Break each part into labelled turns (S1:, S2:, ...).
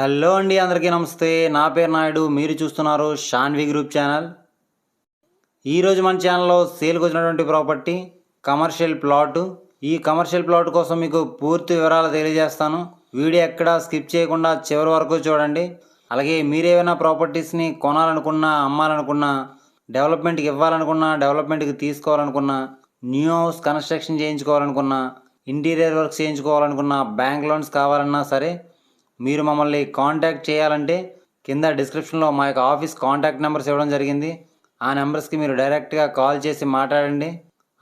S1: Hello అండి అందరికీ నమస్తే. నా పేరు నాయుడు. మీరు చూస్తున్నారు షాన్వి గ్రూప్ ఛానల్. ఈరోజు మన ఛానల్లో సేల్కి వచ్చినటువంటి ప్రాపర్టీ కమర్షియల్ ప్లాట్. ఈ కమర్షియల్ ప్లాట్ కోసం మీకు పూర్తి వివరాలు తెలియజేస్తాను. వీడియో ఎక్కడా స్కిప్ చేయకుండా చివరి వరకు చూడండి. అలాగే మీరేమైనా ప్రాపర్టీస్ని కొనాలనుకున్నా అమ్మాలనుకున్నా డెవలప్మెంట్కి ఇవ్వాలనుకున్నా డెవలప్మెంట్కి తీసుకోవాలనుకున్నా న్యూ హౌస్ కన్స్ట్రక్షన్ చేయించుకోవాలనుకున్నా ఇంటీరియర్ వర్క్స్ చేయించుకోవాలనుకున్నా బ్యాంక్ లోన్స్ కావాలన్నా సరే మీరు మమ్మల్ని కాంటాక్ట్ చేయాలంటే కింద డిస్క్రిప్షన్లో మా యొక్క ఆఫీస్ కాంటాక్ట్ నెంబర్స్ ఇవ్వడం జరిగింది. ఆ నెంబర్స్కి మీరు డైరెక్ట్గా కాల్ చేసి మాట్లాడండి.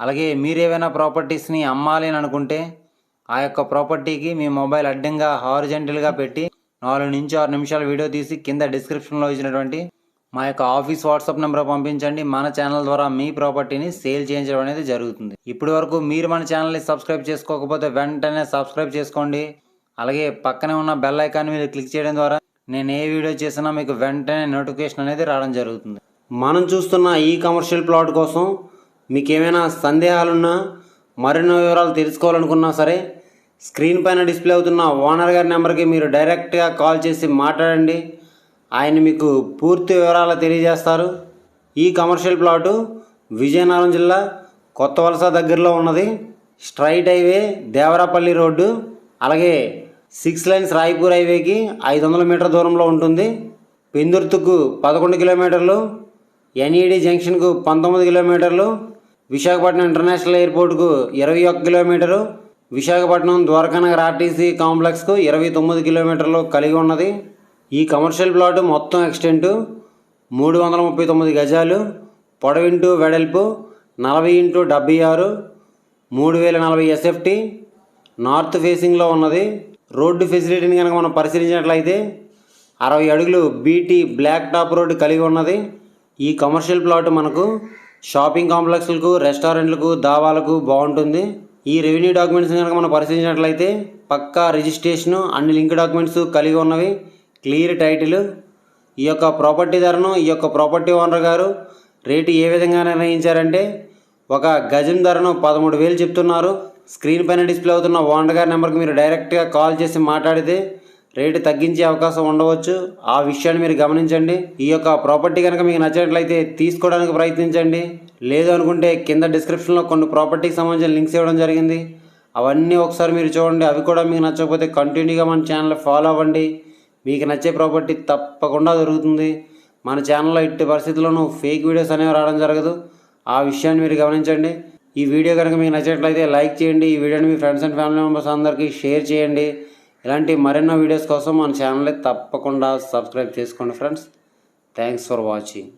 S1: అలాగే మీరు ప్రాపర్టీస్ని అమ్మాలి అని అనుకుంటే ఆ యొక్క ప్రాపర్టీకి మీ మొబైల్ అడ్డంగా హారిజెంటల్గా పెట్టి నాలుగు నుంచి ఆరు నిమిషాల వీడియో తీసి కింద డిస్క్రిప్షన్లో ఇచ్చినటువంటి మా యొక్క ఆఫీస్ వాట్సాప్ నెంబర్ పంపించండి. మన ఛానల్ ద్వారా మీ ప్రాపర్టీని సేల్ చేయించడం అనేది జరుగుతుంది. ఇప్పటి వరకు మీరు మన ఛానల్ని సబ్స్క్రైబ్ చేసుకోకపోతే వెంటనే సబ్స్క్రైబ్ చేసుకోండి. అలాగే పక్కనే ఉన్న బెల్ ఐకాన్ మీద క్లిక్ చేయడం ద్వారా నేను ఏ వీడియో చేసినా మీకు వెంటనే నోటిఫికేషన్ అనేది రావడం జరుగుతుంది. మనం చూస్తున్న ఈ కమర్షియల్ ప్లాట్ కోసం మీకు ఏమైనా సందేహాలున్నా మరిన్నో వివరాలు తెలుసుకోవాలనుకున్నా సరే స్క్రీన్ పైన డిస్ప్లే అవుతున్న ఓనర్ గారి నెంబర్కి మీరు డైరెక్ట్గా కాల్ చేసి మాట్లాడండి. ఆయన మీకు పూర్తి వివరాలు తెలియజేస్తారు. ఈ కమర్షియల్ ప్లాటు విజయనగరం జిల్లా కొత్త వలస దగ్గరలో ఉన్నది. స్ట్రైట్ హైవే దేవరాపల్లి రోడ్డు అలాగే సిక్స్ లైన్స్ రాయపూర్ హైవేకి ఐదు వందల మీటర్ దూరంలో ఉంటుంది. పెందుర్తుకు పదకొండు కిలోమీటర్లు ఎన్ఈడి జంక్షన్కు పంతొమ్మిది కిలోమీటర్లు విశాఖపట్నం ఇంటర్నేషనల్ ఎయిర్పోర్ట్కు ఇరవై ఒక్క కిలోమీటరు విశాఖపట్నం ద్వారకానగర్ ఆర్టీసీ కాంప్లెక్స్కు ఇరవై తొమ్మిది కిలోమీటర్లు కలిగి ఉన్నది. ఈ కమర్షియల్ ప్లాట్ మొత్తం ఎక్స్టెంటు మూడు వందల ముప్పై తొమ్మిది గజాలు పొడవింటూ వెడల్పు నలభై ఇంటూ డెబ్బై ఆరు మూడు వేల నలభై ఎస్ఎఫ్టీ నార్త్ ఫేసింగ్లో ఉన్నది. రోడ్డు ఫెసిలిటీని కనుక మనం పరిశీలించినట్లయితే అరవై అడుగులు బీటీ బ్లాక్ టాప్ రోడ్డు కలిగి ఉన్నది. ఈ కమర్షియల్ ప్లాట్ మనకు షాపింగ్ కాంప్లెక్స్లకు రెస్టారెంట్లకు దావాలకు బాగుంటుంది. ఈ రెవెన్యూ డాక్యుమెంట్స్ కనుక మనం పరిశీలించినట్లయితే పక్కా రిజిస్ట్రేషను అన్ని లింక్ డాక్యుమెంట్స్ కలిగి ఉన్నవి. క్లియర్ టైటిల్ ఈ యొక్క ప్రాపర్టీ ధరను ఈ యొక్క ప్రాపర్టీ ఓనర్ గారు రేటు ఏ విధంగా నిర్ణయించారంటే ఒక గజం ధరను పదమూడు వేలు చెప్తున్నారు. స్క్రీన్ పైన డిస్ప్లే అవుతున్న ఓనర్ గారి నెంబర్కి మీరు డైరెక్ట్గా కాల్ చేసి మాట్లాడితే రేటు తగ్గించే అవకాశం ఉండవచ్చు. ఆ విషయాన్ని మీరు గమనించండి. ఈ యొక్క ప్రాపర్టీ కనుక మీకు నచ్చినట్లయితే తీసుకోవడానికి ప్రయత్నించండి. లేదు అనుకుంటే కింద డిస్క్రిప్షన్లో కొన్ని ప్రాపర్టీకి సంబంధించిన లింక్స్ ఇవ్వడం జరిగింది. అవన్నీ ఒకసారి మీరు చూడండి. అవి కూడా మీకు నచ్చకపోతే కంటిన్యూగా మన ఛానల్ ఫాలో అవ్వండి. మీకు నచ్చే ప్రాపర్టీ తప్పకుండా దొరుకుతుంది. మన ఛానల్లో ఇట్టి పరిస్థితుల్లోనూ ఫేక్ వీడియోస్ అనేవి రావడం జరగదు. ఆ విషయాన్ని మీరు గమనించండి. ఈ వీడియో కనుక మీకు నచ్చినట్లయితే లైక్ చేయండి. ఈ వీడియోని మీ ఫ్రెండ్స్ అండ్ ఫ్యామిలీ మెంబర్స్ అందరికీ షేర్ చేయండి. ఇలాంటి మరెన్నో వీడియోస్ కోసం మన ఛానల్ని తప్పకుండా సబ్స్క్రైబ్ చేసుకోండి ఫ్రెండ్స్. Thanks for watching.